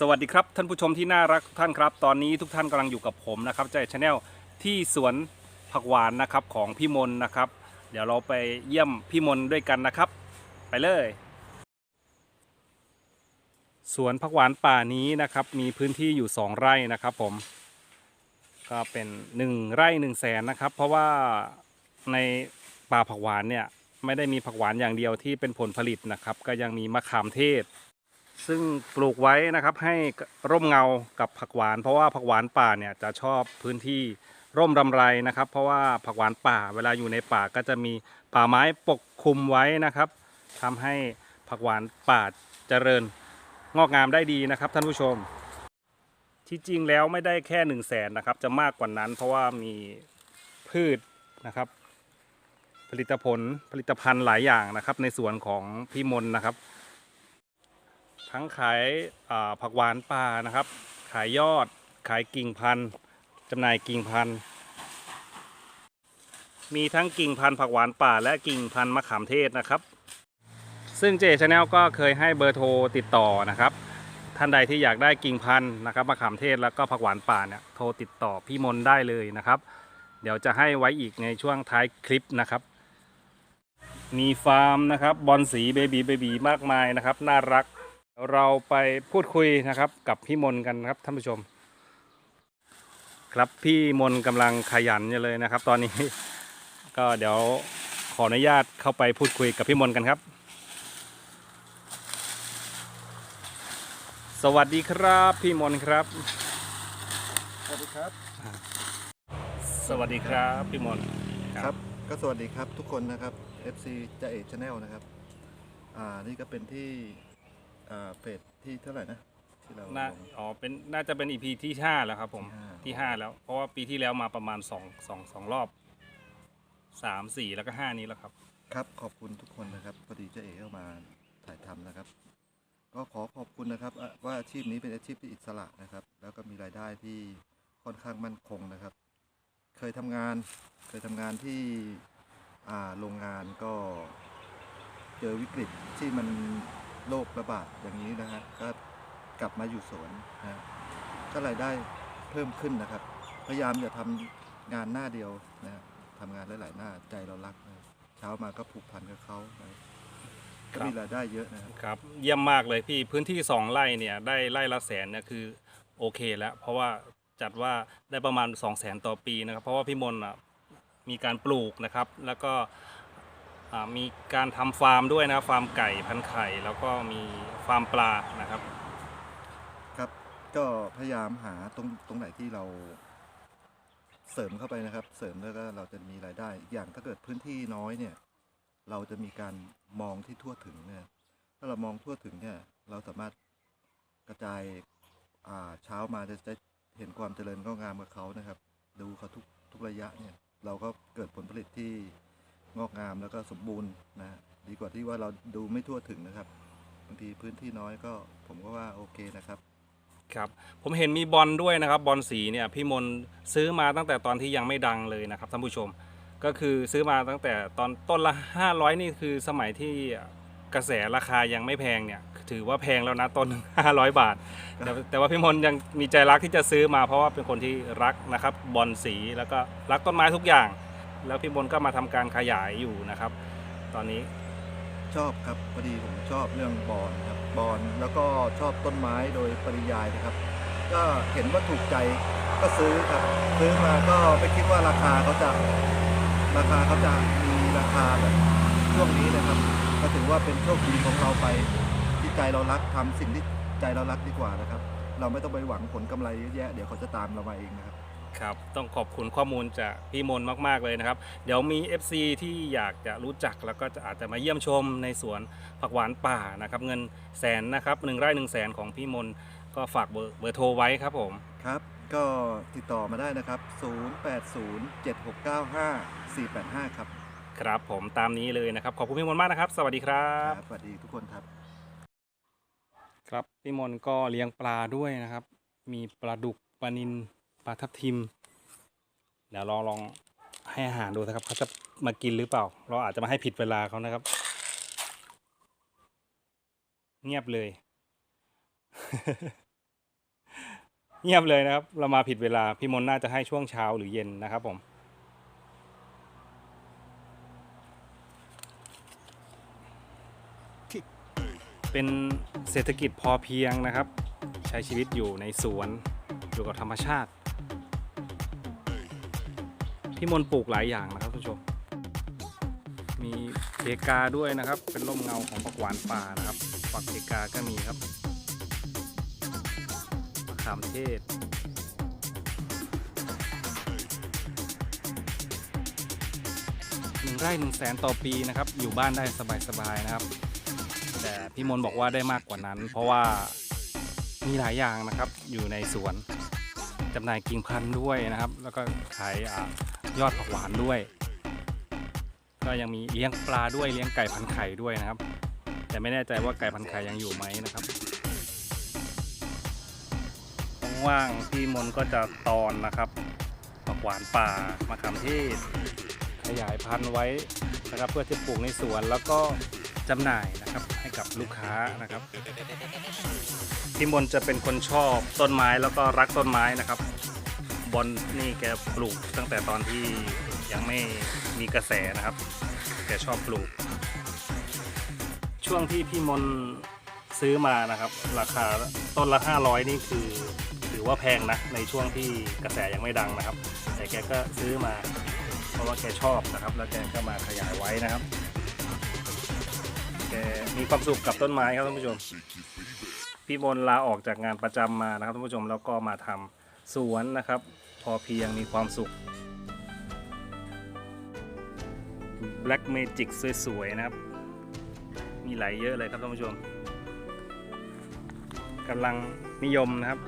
สวัสดีครับท่านผู้ชมที่น่ารักทุกท่านครับ ตอนนี้ทุกท่านกำลังอยู่กับผมนะครับใจชาแนลที่สวนผักหวานนะครับของพี่มนนะครับ เดี๋ยวเราไปเยี่ยมพี่มนด้วยกันนะครับ ไปเลย สวนผักหวานป่านี้นะครับมีพื้นที่อยู่ 2 ไร่นะครับผมก็เป็น 1 ไร่1 0 0 0 0แสนนะครับ เพราะว่าในป่าผักหวานเนี่ยไม่ได้มีผักหวานอย่างเดียวที่เป็นผลผลิตนะครับ ก็ยังมีมะขามเทศ ซึ่งปลูกไว้นะครับให้ร่มเงากับผักหวาน เพราะว่าผักหวานป่าเนี่ยจะชอบพื้นที่ร่มรำไรนะครับ เพราะว่าผักหวานป่าเวลาอยู่ในป่าก็จะมีป่าไม้ปกคลุมไว้นะครับทำให้ผักหวานป่าเจริญงอกงามได้ดีนะครับ ท่านผู้ชม ที่จริงแล้วไม่ได้แค่หนึ่งแสนนะครับ จะมากกว่านั้น เพราะว่ามีพืชนะครับ ผลิตผลผลิตภัณฑ์หลายอย่างนะครับ ในสวนของพี่มนนะครับ ทั้งขายาผักหวานป่านะครับ ขายยอด ขายกิ่งพันธุ์จำหน่ายกิ่งพันธุ์มีทั้งกิ่งพันธุ์ผักหวานป่า และกิ่งพันธุ์มะขามเทศนะครับ ซึ่งเจชาแนลก็เคยให้เบอร์โทรติดต่อนะครับ ท่านใดที่อยากได้กิ่งพันธุ์นะครับมะขามเทศแล้วก็ผักหวานป่าเนี่ยโทรติดต่อพี่มนได้เลยนะครับ เดี๋ยวจะให้ไว้อีกในช่วงท้ายคลิปนะครับ มีฟาร์มนะครับบอลสีเบบีเบบีมากมายนะครับ น่ารัก เดี๋ยวเราไปพูดคุยนะครับกับพี่มนกันครับท่านผู้ชม ครับพี่มนกำลังขยันอยู่เลยนะครับ ตอนนี้ ก็เดี๋ยวขออนุญาตเข้าไปพูดคุยกับพี่มนกันครับ สวัสดีครับพี่มนครับ สวัสดีครับ สวัสดีครับพี่มนครับ ก็สวัสดีครับทุกคนนะครับ FC จ่าเอกชาแนลนะครับ อ่านี่ก็เป็นที่ อ่าเฟสที่เท่าไหร่นะที่เราน่าลง อ๋อเป็นน่าจะเป็นอีพีที่ห้าแล้วครับผมที่ห้าที่ห้าแล้ว เพราะว่าปีที่แล้วมาประมาณสองสองสองรอบสามสี่แล้วก็ห้านี้แล้วครับ ครับขอบคุณทุกคนนะครับพอดีจ่าเอกเข้ามาถ่ายทำนะครับ ก็ขอขอบคุณนะครับอะว่าอาชีพนี้เป็นอาชีพที่อิสระนะครับ แล้วก็มีรายได้ที่ค่อนข้างมั่นคงนะครับ เคยทำงาน เคยทำงานที่อ่าโรงงานก็เจอวิกฤตที่มัน โรคระบาดอย่างนี้นะฮะก็กลับมาอยู่สวนนะฮะก็รายได้เพิ่มขึ้นนะครับ พยายามจะทำงานหน้าเดียวนะฮะทำงานหลายๆหน้าใจเรารักนะเช้ามาก็ผูกพันกับเขานะก็มีรายได้เยอะนะครับ ครับเยี่ยมมากเลยพี่พื้นที่สองไร่เนี่ยได้ไร่ละแสนเนี่ยคือโอเคแล้ว เพราะว่าจัดว่าได้ประมาณ2องแสนต่อปีนะครับ เพราะว่าพี่มนต์อะมีการปลูกนะครับ แล้วก็อ่า มีการทำฟาร์มด้วยนะฟาร์มไก่พันไข่แล้วก็มีฟาร์มปลานะครับ ครับ ก็พยายามหาตรงตรงไหนที่เราเสริมเข้าไปนะครับ เสริมแล้วก็เราจะมีรายได้อีกอย่างถ้าเกิดพื้นที่น้อยเนี่ย เราจะมีการมองที่ทั่วถึงเนี่ยถ้าเรามองทั่วถึงเนี่ย เราสามารถกระจายอ่าเช้ามาจะจะเห็นความเจริญงอกงามกับเขานะครับ ดูเขาทุกทุกระยะเนี่ย เราก็เกิดผลผลิตที่ งอกงามแล้วก็สมบูรณ์นะดีกว่าที่ว่าเราดูไม่ทั่วถึงนะครับบางทีพื้นที่น้อยก็ผมก็ว่าโอเคนะครับ ครับผมเห็นมีบอลด้วยนะครับบอลสีเนี่ยพี่มนต์ซื้อมาตั้งแต่ตอนที่ยังไม่ดังเลยนะครับท่านผู้ชม ก็คือซื้อมาตั้งแต่ตอนต้นละ 500 นี่คือสมัยที่กระแสราคายังไม่แพงเนี่ยถือว่าแพงแล้วนะต้นหนึ่ง500 บาท แต่แต่ว่าพี่มนต์ยังมีใจรักที่จะซื้อมาเพราะว่าเป็นคนที่รักนะครับบอลสีแล้วก็รักต้นไม้ทุกอย่าง แล้วพี่มนก็มาทำการขยายอยู่นะครับ ตอนนี้ชอบครับพอดีผมชอบเรื่องบอลครับบอลแล้วก็ชอบต้นไม้โดยปริยายนะครับ ก็เห็นว่าถูกใจก็ซื้อครับ ซื้อมาก็ไม่คิดว่าราคาเขาจะราคาเขาจะมีราคาแบบช่วงนี้นะครับ ก็ถือว่าเป็นโชคดีของเราไปที่ใจเรารักทำสิ่งที่ใจเรารักดีกว่านะครับ เราไม่ต้องไปหวังผลกำไรเยอะแยะเดี๋ยวเขาจะตามเรามาเองนะครับ ครับ ต้องขอบคุณข้อมูลจากพี่มนต์มาก ๆ เลยนะครับ เดี๋ยวมี FC ที่อยากจะรู้จักแล้วก็จะอาจจะมาเยี่ยมชมในสวนผักหวานป่านะครับ เงินแสนนะครับหนึ่งไร่หนึ่งแสนของพี่มนต์ก็ฝากเบอร์เบอร์โทรไว้ครับผม ครับ ก็ติดต่อมาได้นะครับ 0807695485 ครับครับผมตามนี้เลยนะครับ ขอบคุณพี่มนต์มากนะครับ สวัสดีครับครับสวัสดีทุกคนครับ ครับพี่มนต์ก็เลี้ยงปลาด้วยนะครับ มีปลาดุกปลานิน ปลาทับทิม เดี๋ยวลองลองให้อาหารดูนะครับ เขาจะมากินหรือเปล่า เราอาจจะมาให้ผิดเวลาเขานะครับ เงียบเลย เงียบเลยนะครับ เรามาผิดเวลา พี่มนน่าจะให้ช่วงเช้าหรือเย็นนะครับผมเป็นเศรษฐกิจพอเพียงนะครับ ใช้ชีวิตอยู่ในสวนอยู่กับธรรมชาติ พี่มนต์ปลูกหลายอย่างนะครับทุกผู้ชม มีเพกาด้วยนะครับ เป็นร่มเงาของผักหวานป่านะครับฝักเพกาก็มีครับมะขามเทศหนึ่งไร่หนึ่งแสนต่อปีนะครับ อยู่บ้านได้สบายๆนะครับ แต่พี่มนต์บอกว่าได้มากกว่านั้น เพราะว่ามีหลายอย่างนะครับอยู่ในสวนจำหน่ายกิ่งพันธุ์ด้วยนะครับ แล้วก็ขายอา ยอดผักหวานด้วย ก็ยังมีเลี้ยงปลาด้วยเลี้ยงไก่พันไข่ด้วยนะครับ แต่ไม่แน่ใจว่าไก่พันไข่ยังอยู่ไหมนะครับว่างๆพี่มนก็จะตอนนะครับผักหวานป่ามะขามเทศขยายพันธุ์ไว้นะครับ เพื่อจะปลูกในสวนแล้วก็จำหน่ายนะครับให้กับลูกค้านะครับพี่มนจะเป็นคนชอบต้นไม้แล้วก็รักต้นไม้นะครับ บอลนี่แกปลูกตั้งแต่ตอนที่ยังไม่มีกระแสนะครับ แกชอบปลูก ช่วงที่พี่มนซื้อมานะครับ ราคาต้นละ 500 นี่คือถือว่าแพงนะ ในช่วงที่กระแสยังไม่ดังนะครับ แต่แกก็ซื้อมา เพราะว่าแกชอบนะครับ แล้วแกก็มาขยายไว้นะครับ แกมีความสุขกับต้นไม้ครับท่านผู้ชม พี่มนลาออกจากงานประจำมานะครับท่านผู้ชมแล้วก็มาทำสวนนะครับ อเพียงมีความสุข Black Magic สวย ๆ นะครับ มีหลายเยอะเลยครับท่านผู้ชมกำลังนิยมนะครับ